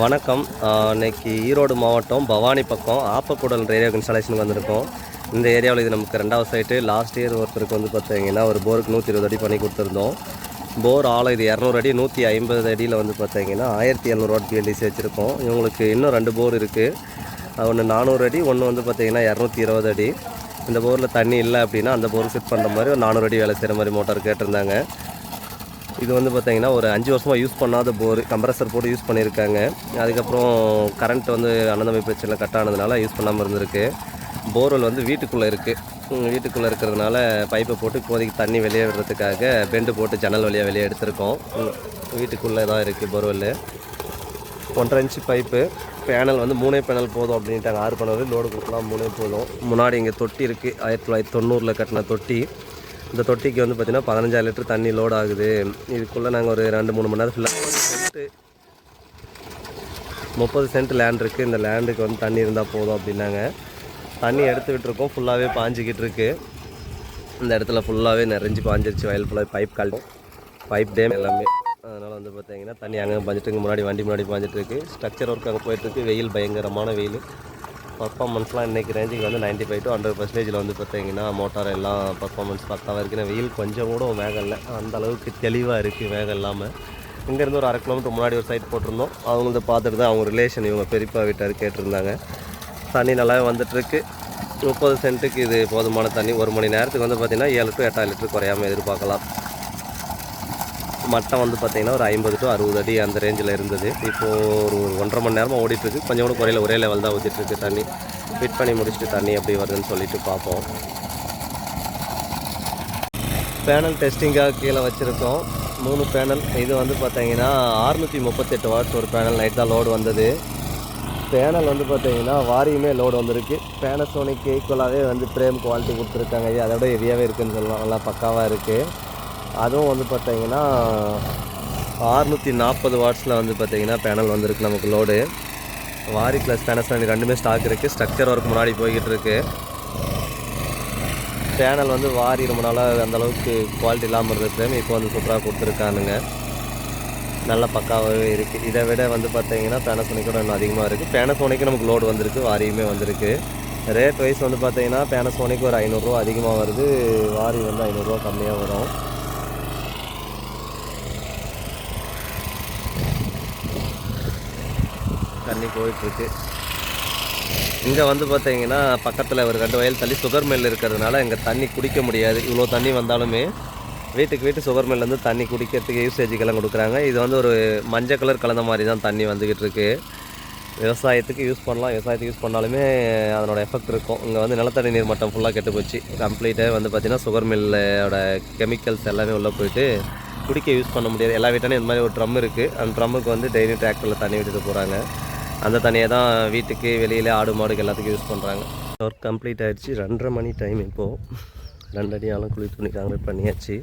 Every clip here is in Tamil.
வணக்கம். இன்றைக்கி ஈரோடு மாவட்டம் பவானி பக்கம் ஆப்பக்கூடல் ரேடியோ இன்ஸ்டாலேஷனுக்கு வந்திருக்கோம். இந்த ஏரியாவில் இது நமக்கு ரெண்டாவது சைட்டு லாஸ்ட் இயர் ஒருத்தருக்கு வந்து பார்த்தீங்கன்னா ஒரு போருக்கு நூற்றி இருபது அடி பண்ணி கொடுத்துருந்தோம். போர் ஆழம் இது இரநூறு அடி நூற்றி ஐம்பது அடியில் வந்து பார்த்தீங்கன்னா ஆயிரத்தி எழுநூறுவா பிஎல்டிசி வச்சுருக்கோம். இவங்களுக்கு இன்னும் ரெண்டு போர் இருக்குது ஒன்று நானூறு அடி ஒன்று வந்து பார்த்தீங்கன்னா இரநூத்தி இருபது அடி. இந்த போரில் தண்ணி இல்லை அப்படின்னா அந்த போருக்கு செட் பண்ணுற மாதிரி ஒரு நானூறு அடி வேலை செய்கிற மாதிரி மோட்டார் கேட்டிருந்தாங்க. இது வந்து பார்த்திங்கன்னா ஒரு அஞ்சு வருஷமாக யூஸ் பண்ணாத போர் கம்ப்ரஸர் போட்டு யூஸ் பண்ணியிருக்காங்க. அதுக்கப்புறம் கரண்ட் வந்து அனந்தமை பிரச்சனை கட் ஆனதுனால யூஸ் பண்ணாமல் இருந்திருக்கு. போர்வெல் வந்து வீட்டுக்குள்ளே இருக்குது வீட்டுக்குள்ளே இருக்கிறதுனால பைப்பை போட்டு இப்போதைக்கு தண்ணி வெளியே விடுறதுக்காக பெண்டு போட்டு ஜன்னல் வழியாக வெளியே எடுத்திருக்கோம். வீட்டுக்குள்ளே தான் இருக்குது போர்வெல் ஒன்றரை இன்ச்சு பைப்பு பேனல் வந்து மூணே பேனல் போதும் அப்படின்ட்டாங்க. ஆறு பேனல் லோடு கொடுக்கலாம் மூணே போதும். முன்னாடி இங்கே தொட்டி இருக்குது ஆயிரத்தி தொள்ளாயிரத்தி தொண்ணூறில் கட்டின தொட்டி. இந்த தொட்டிக்கு வந்து பார்த்திங்கன்னா பதினஞ்சாயிரம் லிட்டர் தண்ணி லோட் ஆகுது. இதுக்குள்ளே நாங்கள் ஒரு ரெண்டு மூணு மணி நேரம் ஃபுல்லாக சென்ட்டு முப்பது சென்ட் லேண்ட் இருக்குது இந்த லேண்டுக்கு வந்து தண்ணி இருந்தால் போதும் அப்படின்னாங்க. தண்ணி எடுத்து விட்டுருக்கோம். ஃபுல்லாகவே பாஞ்சிக்கிட்டு இருக்குது இந்த இடத்துல ஃபுல்லாகவே நிறைஞ்சு பாஞ்சிருச்சு. வயல் ஃபுல்லாக பைப் கல் பைப் டேம் எல்லாமே. அதனால் வந்து பார்த்தீங்கன்னா தண்ணி அங்கே பாஞ்சிட்டு முன்னாடி வண்டி முன்னாடி பாஞ்சிட்டு இருக்கு. ஸ்ட்ரக்சர் ஒர்க் அங்கே போயிட்டுருக்கு வெயில் பயங்கரமான வெயில். பர்ஃபார்மன்ஸ்லாம் இன்றைக்கி ரேஞ்சுக்கு வந்து 95 ஃபைவ் டு ஹண்ட்ரட் பர்சன்டேஜில் வந்து பார்த்தீங்கன்னா மோட்டார் எல்லாம் பர்ஃபார்மன்ஸ் பக்காவாக இருக்குது வெயில் கொஞ்சம் கூட வேகம் இல்லை. அந்த அளவுக்கு தெளிவாக இருக்குது வேகம் இல்லாமல் இங்கேருந்து ஒரு அரை கிலோமீட்டர் முன்னாடி ஒரு சைட் போட்டிருந்தோம். அவங்கள பார்த்துட்டு தான் அவங்க ரிலேஷன் இவங்க பெரியப்பா வீட்டார் கேட்டிருந்தாங்க. தண்ணி நல்லாவே வந்துட்டுருக்கு. முப்பது சென்ட்டுக்கு இது போதுமான தண்ணி. ஒரு மணி நேரத்துக்கு வந்து பார்த்திங்கன்னா ஏழு டு எட்டாயிரம் லிட்டர் குறையாமல் எதிர்பார்க்கலாம். மட்டம் வந்து பார்த்திங்கன்னா ஒரு ஐம்பது டு அறுபது அடி அந்த ரேஞ்சில் இருந்தது. இப்போது ஒரு ஒன்றரை மணி நேரமாக ஓடிட்டுருக்கு. கொஞ்சம் கூட குறையில ஒரே லெவல் தான் ஊற்றிட்டுருக்கு தண்ணி. ஃபிட் பண்ணி முடிச்சுட்டு தண்ணி எப்படி வருதுன்னு சொல்லிட்டு பார்ப்போம். பேனல் டெஸ்டிங்காக கீழே வச்சுருக்கோம். மூணு பேனல் இது வந்து பார்த்தீங்கன்னா அறுநூற்றி முப்பத்தெட்டு வாட்ஸ் ஒரு பேனல் நைட் தான் லோடு வந்தது. பேனல் வந்து பார்த்தீங்கன்னா வாரியுமே லோடு வந்திருக்கு. பேனசோனிக்கு ஈக்குவலாகவே வந்து ஃப்ரேம் குவாலிட்டி கொடுத்துருக்காங்க இது அதோட ஹெவியாகவே இருக்குன்னு சொல்லலாம் நல்லா பக்காவாக இருக்குது அதுவும் வந்து பார்த்தீங்கன்னா அறுநூற்றி நாற்பது வாட்ஸில் வந்து பார்த்திங்கன்னா பேனல் வந்திருக்கு நமக்கு லோடு வாரி ப்ளஸ் பேனசோனிக் ரெண்டுமே ஸ்டாக் இருக்குது ஸ்ட்ரக்சர் ஒர்க் முன்னாடி போய்கிட்டு இருக்கு. சேனல் வந்து வாரி ரொம்ப நாளாக அந்தளவுக்கு குவாலிட்டி இல்லாமல் இருந்த இப்போ வந்து சூப்பராக கொடுத்துருக்கானுங்க. நல்ல பக்காவாகவே இருக்குது இதை விட வந்து பார்த்தீங்கன்னா பேனசோனிக்கோட இன்னும் அதிகமாக இருக்குது பேனசோனிக்கு நமக்கு லோடு வந்திருக்கு. வாரியுமே வந்திருக்கு. ரேட் வைஸ் வந்து பார்த்தீங்கன்னா பேனசோனிக் ஒரு ஐநூறுரூவா அதிகமாக வருது. வாரி வந்து ஐநூறுரூவா கம்மியாக வரும். தண்ணி போயிட்டுருக்கு. இங்கே வந்து பார்த்தீங்கன்னா பக்கத்தில் ஒரு ரெண்டு வயல் தள்ளி சுகர் மில் இருக்கிறதுனால இங்கே தண்ணி குடிக்க முடியாது. இவ்வளோ தண்ணி வந்தாலுமே வீட்டுக்கு வீட்டு சுகர் மில்லேருந்து தண்ணி குடிக்கிறதுக்கு யூசேஜுக்கெல்லாம் கொடுக்குறாங்க. இது வந்து ஒரு மஞ்சள் கலர் கலந்த மாதிரி தான் தண்ணி வந்துக்கிட்டு இருக்கு. விவசாயத்துக்கு யூஸ் பண்ணலாம். விவசாயத்துக்கு யூஸ் பண்ணாலுமே அதனோட எஃபெக்ட் இருக்கும். இங்கே வந்து நிலத்தடி நீர் மட்டம் ஃபுல்லாக கெட்டு போச்சு. கம்ப்ளீட்டாக வந்து பார்த்திங்கன்னா சுகர் மில்லோட கெமிக்கல்ஸ் எல்லாமே உள்ளே போயிட்டு குடிக்க யூஸ் பண்ண முடியாது. எல்லா வீட்டாலையும் இந்த மாதிரி ஒரு ட்ரம் இருக்குது அந்த ட்ரம்முக்கு வந்து டெய்லி டிராக்டரில் தண்ணி விட்டுட்டு போகிறாங்க அந்த தண்ணியை தான் வீட்டுக்கு வெளியில் ஆடு மாடுக்கு எல்லாத்துக்கும் யூஸ் பண்ணுறாங்க ஒர்க் கம்ப்ளீட் ஆகிடுச்சு ரெண்டரை மணி டைம் இப்போது ரெண்டு அடி ஆளும் குழி துணி காங்கிரீட் பண்ணியாச்சு.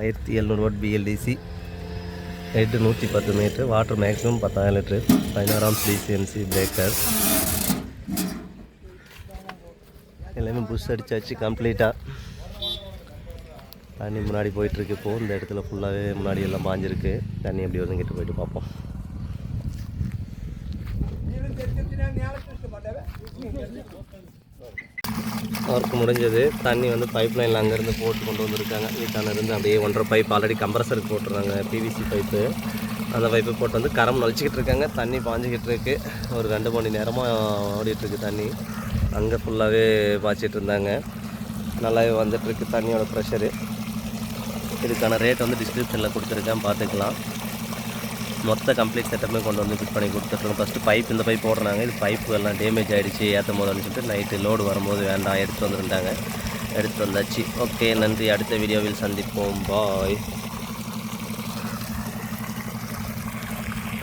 ஆயிரத்தி எழுநூறு வாட் பிஎல்டிசி ஹெட்டு நூற்றி பத்து மீட்ரு வாட்டர் மேக்ஸிமம் பத்தாயிரம் லிட்ரு பதினாறாம் டிசிஎன்சி பிரேக்கர் எல்லாமே புஷ் அடிச்சாச்சு கம்ப்ளீட்டாக தண்ணி முன்னாடி போயிட்டுருக்கு இப்போது இந்த இடத்துல ஃபுல்லாகவே முன்னாடி எல்லாம் பாஞ்சிருக்கு. தண்ணி எப்படி வருதுங்கிட்டு போயிட்டு பார்ப்போம். ஒர்க் முடிஞ்சது. தண்ணி வந்து பைப் லைனில் அங்கேருந்து போட்டு கொண்டு வந்திருக்காங்க. வீட்டான இருந்து அப்படியே ஒன்றரை பைப் ஆல்ரெடி கம்ப்ரஸருக்கு போட்டுருக்காங்க பிவிசி பைப்பு அந்த பைப்பு போட்டு வந்து கரம் நொழிச்சிக்கிட்டு இருக்காங்க. தண்ணி பாஞ்சிக்கிட்டு இருக்கு. ஒரு ரெண்டு மணி நேரமாக ஓடிட்டுருக்கு தண்ணி. அங்கே ஃபுல்லாகவே பாய்ச்சிட்டு இருந்தாங்க. நல்லாவே வந்துட்டுருக்கு தண்ணியோட ப்ரெஷரு இதுக்கான ரேட் வந்து டிஸ்கிரிப்ஷனில் கொடுத்துருக்கேன். பார்த்துக்கலாம். மொத்த கம்ப்ளீட் செட்டப்புமே கொண்டு வந்து ஃபிட் பண்ணி கொடுத்துட்ருக்கோம் ஃபஸ்ட்டு பைப் இந்த பைப் போடுறாங்க இது பைப்பு எல்லாம் டேமேஜ் ஆகிடுச்சு ஏற்ற போதுன்னு சொல்லிட்டு நைட்டு லோடு வரும்போது வேண்டாம் எடுத்துகிட்டு வந்துருந்தாங்க. எடுத்துகிட்டு வந்தாச்சு. ஓகே நன்றி. அடுத்த வீடியோவில் சந்திப்போம். பாய்